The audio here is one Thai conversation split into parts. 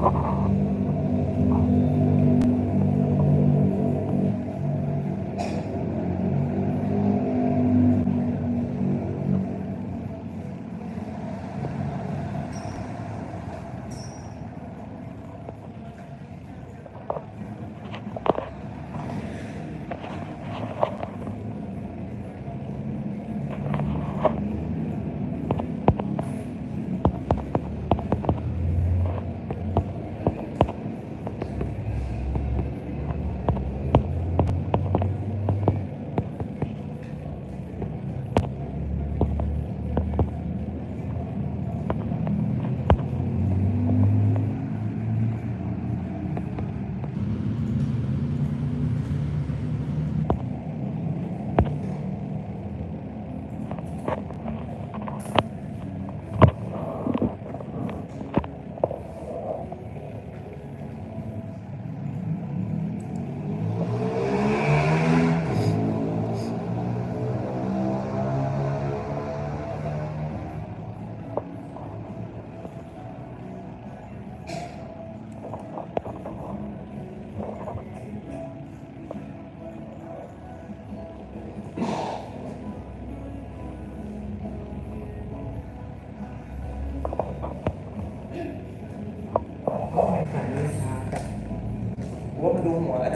Oh.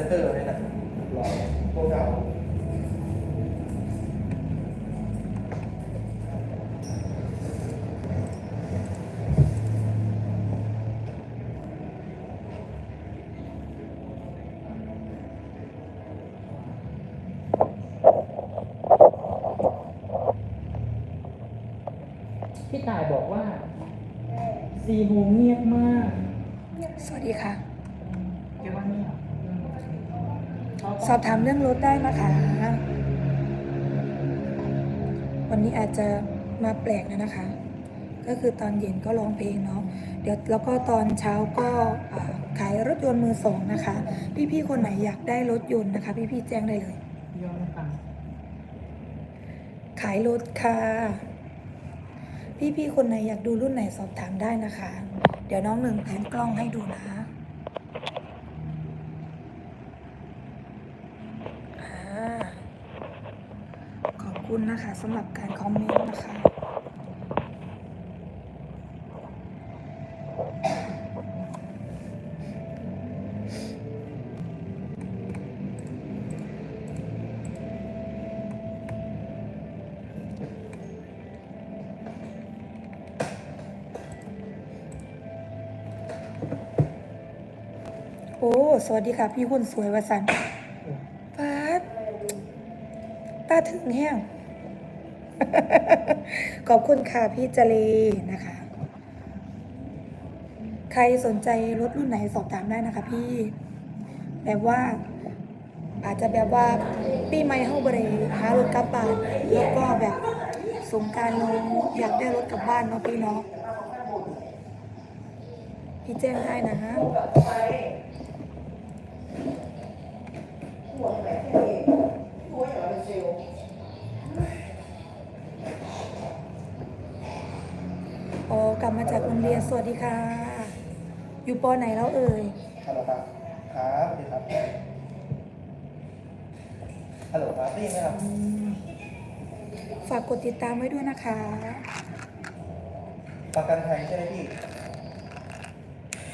เตอร์เลยนะรอตัวเก่าพี่ต่ายบอกว่าซีโฮเงียบมาก สวัสดีค่ะ เดี๋ยวว่าเงียบ สอบถามเรื่องรถได้นะคะ วันนี้อาจจะมาแปลกนะนะคะ ก็คือตอนเย็นก็ร้องเพลงเนาะ เดี๋ยวแล้วก็ตอนเช้าก็อ่าขายรถยนต์มือสองนะคะ พี่ๆคนไหนอยากได้รถยนต์นะคะ พี่ๆแจ้งได้เลยยอมฟังขายรถค่ะ พี่ๆคนไหนอยากดูรุ่นไหนสอบถามได้นะคะ เดี๋ยวน้องหนึ่งแผนกล้องให้ดูนะอ่าขอบ คุณนะคะสำหรับการคอมเมนต์นะคะโอ้ สวัสดีค่ะ พี่คนสวยวสันต์ฟาดตาถึงแห้ง ขอบคุณค่ะพี่เจเลนะคะ ใครสนใจรถรุ่นไหนสอบถามได้นะคะพี่ แบบว่า อาจจะแบบว่าปีใหม่เข้าบริหารถกลับบ้านแล้วก็แบบสงการเราอยากได้รถกลับบ้านเนาะพี่เนาะพี่แจ้งได้นะฮะ อ๋อกลับมาจากโรงเรียนสวัสดีค่ะ อยู่ปอไหนแล้วเอ่ยฮัลโหลครับครับสวัสดีครับฮัลโหลครับได้ยินไหมครับอืมฝากกดติดตามไว้ด้วยนะคะ ประกันภัยใช่ไหมพี่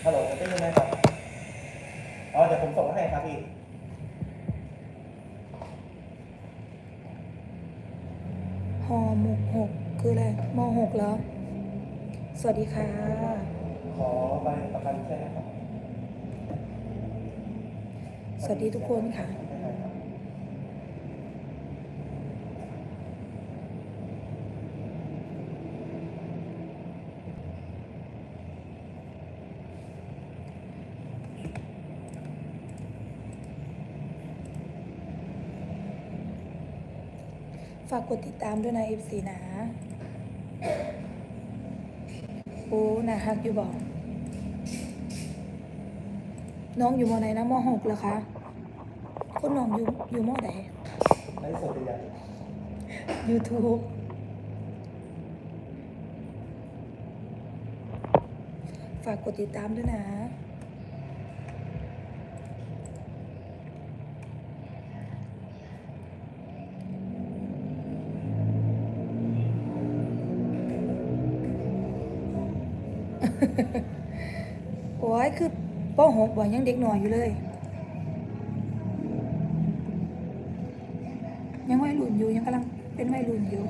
ฮัลโหลได้ยินไหมครับอ๋อเดี๋ยวผมส่งให้ครับพี่หอหมกหกคืออะไรมหกแล้ว สวัสดีค่ะ ขอใบประกันใช่ไหมครับสวัสดีทุกคนค่ะได้ครับฝากกดติดตามด้วยนะ FC นะ โอ้นะฮักอยู่บอกน้องอยู่มอไหนนะมหกเหรอคะคุณน้องอยู่อยู่มอไหนไลฟ์สดใหญ่ YouTube ฝากกดติดตามด้วยนะ โอ้ยคือป้อหกบ่ยังเด็กหน่อยอยู่เลย ยังไม่รุ่นอยู่ยังกำลังเป็นไม่รุ่นอยู่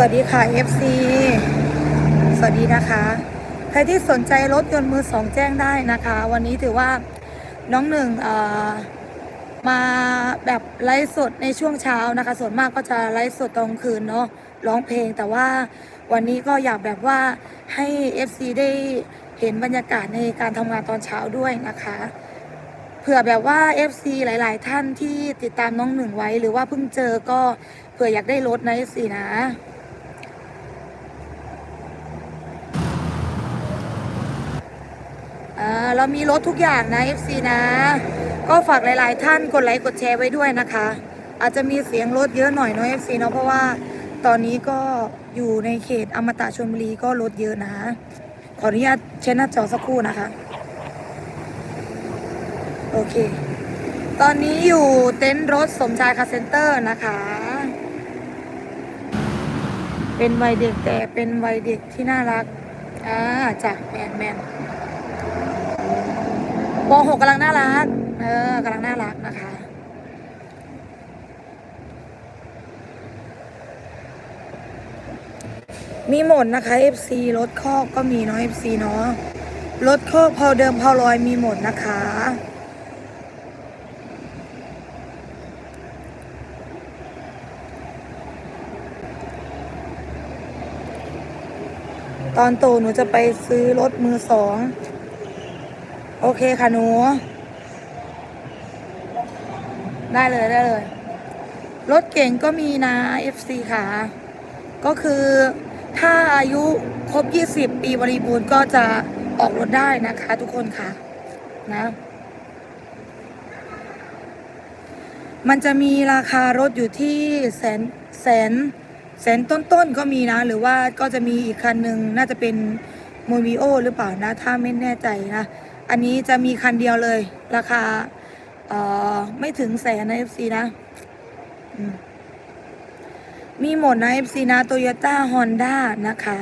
สวัสดีค่ะ FC สวัสดีนะคะ ใครที่สนใจรถยนต์มือสองแจ้งได้นะคะ วันนี้ถือว่าน้องหนึ่งเอ่อมาแบบไลฟ์สดในช่วงเช้านะคะ ส่วนมากก็จะไลฟ์สดตอนกลางคืนเนาะร้องเพลงแต่ว่าวันนี้ก็อยากแบบว่าให้ FC ได้เห็นบรรยากาศในการทำงานตอนเช้าด้วยนะคะเผื่อแบบว่า FC หลาย ๆ ท่านที่ติดตามน้องหนึ่งไว้ หรือว่าเพิ่งเจอก็เผื่ออยากได้รถนะ FC นะ อเรามีรถทุกอย่างนะ FC นะ ก็ฝากหลาย ๆ ท่านกดไลค์กดแชร์ไว้ด้วยนะคะ อาจจะมีเสียงรถเยอะหน่อยเนาะ FC เนาะเพราะว่าตอนนี้ก็อยู่ในเขตอมตะชลบุรีก็รถเยอะนะ ขออนุญาตเช็ดหน้าจอสักครู่นะคะ โอเค ตอนนี้อยู่เต็นท์รถสมชายคาเซ็นเตอร์นะคะ เป็นวัยเด็กแต่เป็นวัยเด็กที่น่ารัก อ่าจ้ะแมนแมน ปหกกำลังน่ารัก เออกำลังน่ารักนะคะ มีหมดนะคะ FC รถคอกก็มีเนาะ FC เนาะ รถคอกพอเดิมพอลอยมีหมดนะคะตอนโตหนูจะไปซื้อรถมือสอง โอเคค่ะหนู ได้เลยได้เลย รถเก่งก็มีนะ FC ค่ะ ก็คือถ้าอายุครบ 20 ปีบริบูรณ์ก็จะออกรถได้นะคะ ทุกคนค่ะนะ มันจะมีราคารถอยู่ที่แสนแสนแสนต้นๆก็มีนะ หรือว่าก็จะมีอีกคันหนึ่งน่าจะเป็นโมบิโอหรือเปล่านะ ถ้าไม่แน่ใจนะ อันนี้จะมีคันเดียวเลย ราคาเอ่อไม่ถึงแสนนะ FC นะ มีหมดนะ FC นะโตโยต้าฮอนด้านะคะ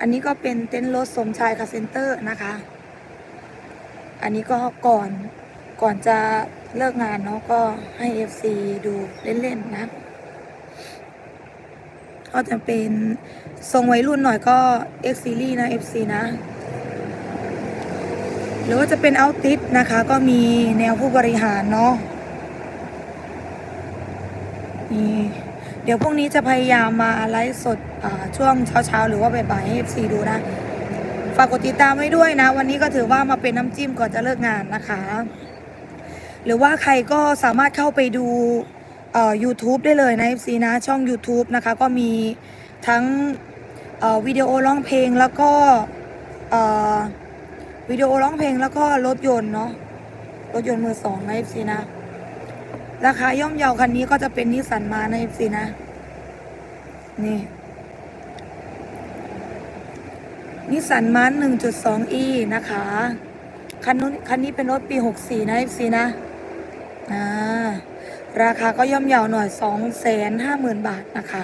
อันนี้ก็เป็นเต็นท์รถสมชายคาเซนเตอร์นะคะ อันนี้ก็ก่อนก่อนจะเลิกงานเนาะก็ให้ FC ดูเล่น ๆ นะ ก็จะเป็นทรงวัยรุ่นหน่อยก็ X Series นะ FC นะ หรือว่าจะเป็นเอาติสนะคะ ก็มีแนวผู้บริหารเนาะนี่เดี๋ยวพรุ่งนี้จะพยายามมาไลฟ์สดช่วงเช้าๆ หรือว่าบ่ายๆให้ FC ดูนะ ฝากกดติดตามไว้ด้วยนะ วันนี้ก็ถือว่ามาเป็นน้ำจิ้มก่อนจะเลิกงานนะคะ หรือว่าใครก็สามารถเข้าไปดู เอ่อ YouTube ได้เลยนะ FC นะ ช่อง YouTube นะคะ ก็มีทั้งเอ่อวิดีโอร้องเพลงแล้วก็เอ่อวิดีโอร้องเพลงแล้วก็รถยนต์เนาะรถยนต์มือสองนะ FC นะ ราคาย่อมเยาคันนี้ก็จะเป็นนิสสันมาใน FC นะ นี่นิสสันมาร์1.2 e นะคะ คันนู้นคันนี้เป็นรถปี 64 นะ FC นะ อ่า ราคาก็ย่อมเยาหน่อย250,000บาทนะคะ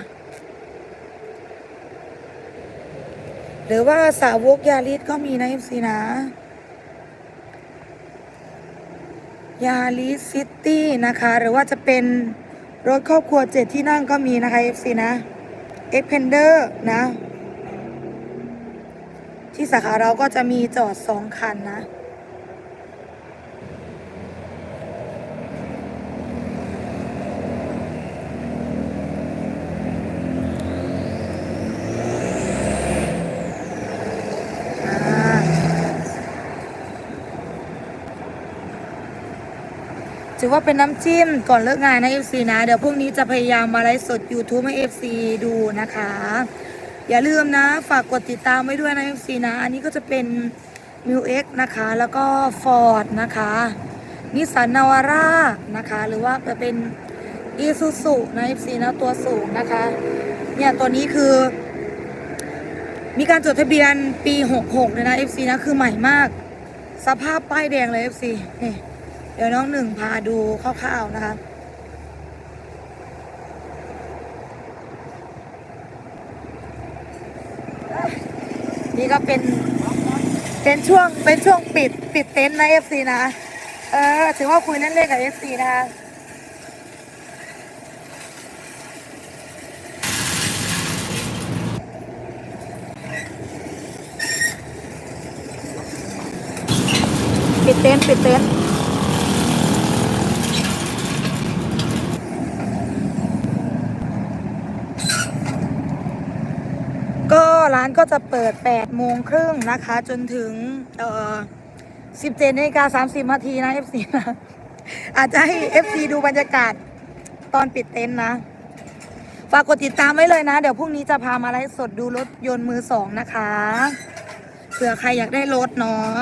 หรือว่าสาวกยาริสก็มีนะ FC นะยาริสซิตี้นะคะ หรือว่าจะเป็นรถครอบครัวเจ็ดที่นั่งก็มีนะคะ FC นะเอ็กเพนเดอร์นะ ที่สาขาเราก็จะมีจอดสองคันนะ ถือว่าเป็นน้ำจิ้มก่อนเลิกงานนะ FC นะ เดี๋ยวพรุ่งนี้จะพยายามมาไลฟ์สด YouTube ให้ FC ดูนะคะ อย่าลืมนะ ฝากกดติดตามไว้ด้วยนะ FC นะ อันนี้ก็จะเป็น m ิ X นะคะ แล้วก็ Ford นะคะนิสันนาวาร่านะคะ หรือว่าจะเป็น Isuzu นะ FC นะตัวสูงนะคะ เนี่ยตัวนี้คือ มีการจดทะเบียนปี 66เลยนะ FC นะ คือใหม่มาก สภาพป้ายแดงเลย FC นี่ เดี๋ยวน้องหนึ่งพาดูคร่าวๆนะคะ นี่ก็เป็น เป็นช่วง เป็นช่วงปิด ปิดเต็นท์นะ FC นะ เออ ถือว่าคุยเล่นๆกับ FC นะคะปิดเต็นท์ปิดเต็นท์ ก็จะเปิด 8 โมงครึ่งนะคะ จนถึงเอ่อ17นาฬิกา30นาทีนะ FC นะอาจจะให้ FC ดูบรรยากาศตอนปิดเต็นท์นะ ฝากกดติดตามไว้เลยนะ เดี๋ยวพรุ่งนี้จะพามาไลฟ์สดดูรถยนต์มือสองนะคะเผื่อใครอยากได้รถเนาะ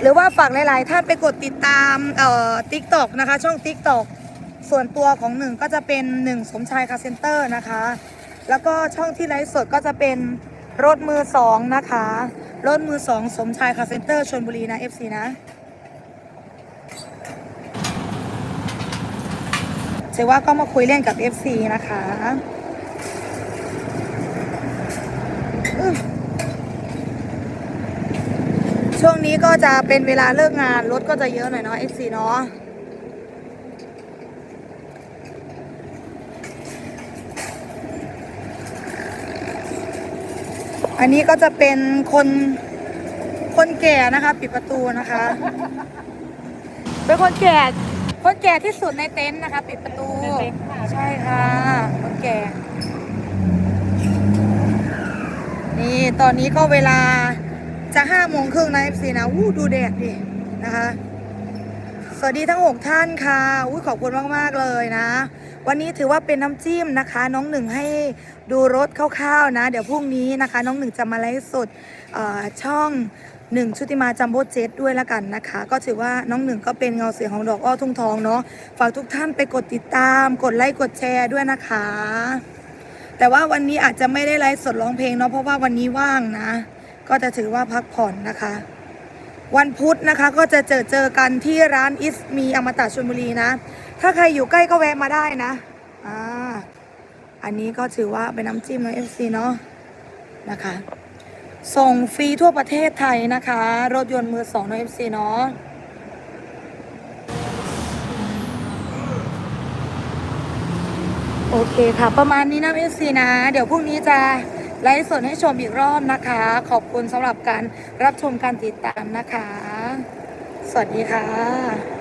หรือว่าฝากหลาย ๆ ท่านไปกดติดตามเอ่อ TikTok นะคะ ช่อง TikTok ส่วนตัวของหนึ่งก็จะเป็นหนึ่งสมชายคาเซนเตอร์นะคะ แล้วก็ช่องที่ไลฟ์สดก็จะเป็นรถมือสองนะคะรถมือสองสมชายคาเซนเตอร์ชนบุรีนะ FC นะเจว่าก็มาคุยเล่นกับ FC นะคะช่วงนี้ก็จะเป็นเวลาเลิกงาน รถก็จะเยอะหน่อยเนาะ FC เนาะ อันนี้ก็จะเป็นคนคนแก่นะคะ ปิดประตูนะคะ เป็นคนแก่คนแก่ที่สุดในเต็นท์นะคะ ปิดประตู ใช่ค่ะ คนแก่ นี่ตอนนี้ก็เวลาจะห้าโมงครึ่งนะ FC นะวู้ดูแดดดินะคะ สวัสดีทั้งหกท่านค่ะอุ้ยขอบคุณมาก ๆ เลยนะ วันนี้ถือว่าเป็นน้ำจิ้มนะคะ น้องหนึ่งให้ดูรถคร่าวๆนะ เดี๋ยวพรุ่งนี้นะคะ น้องหนึ่งจะมาไลฟ์สดช่องหนึ่งชุติมาจัมโบ้เจ็ตด้วยละกันนะคะ ก็ถือว่าน้องหนึ่งก็เป็นเงาเสียงของดอกอ้อทุ่งทองเนาะฝากทุกท่านไปกดติดตาม กดไลค์กดแชร์ด้วยนะคะ แต่ว่าวันนี้อาจจะไม่ได้ไลฟ์สดร้องเพลงเนาะเพราะว่าวันนี้ว่างนะ ก็จะถือว่าพักผ่อนนะคะ วันพุธนะคะก็จะเจอเจอกันที่ร้านอิสมีอมตะชลบุรีนะ ถ้าใครอยู่ใกล้ก็แวะมาได้นะ อ่า อันนี้ก็ถือว่าเป็นน้ำจิ้มเอฟซีเนาะนะคะ ส่งฟรีทั่วประเทศไทยนะคะ รถยนต์มือสองเอฟซีเนาะโอเคค่ะ ประมาณนี้นะเอฟซีนะ เดี๋ยวพรุ่งนี้จะไลฟ์สดให้ชมอีกรอบนะคะ ขอบคุณสำหรับการรับชมการติดตามนะคะ สวัสดีค่ะ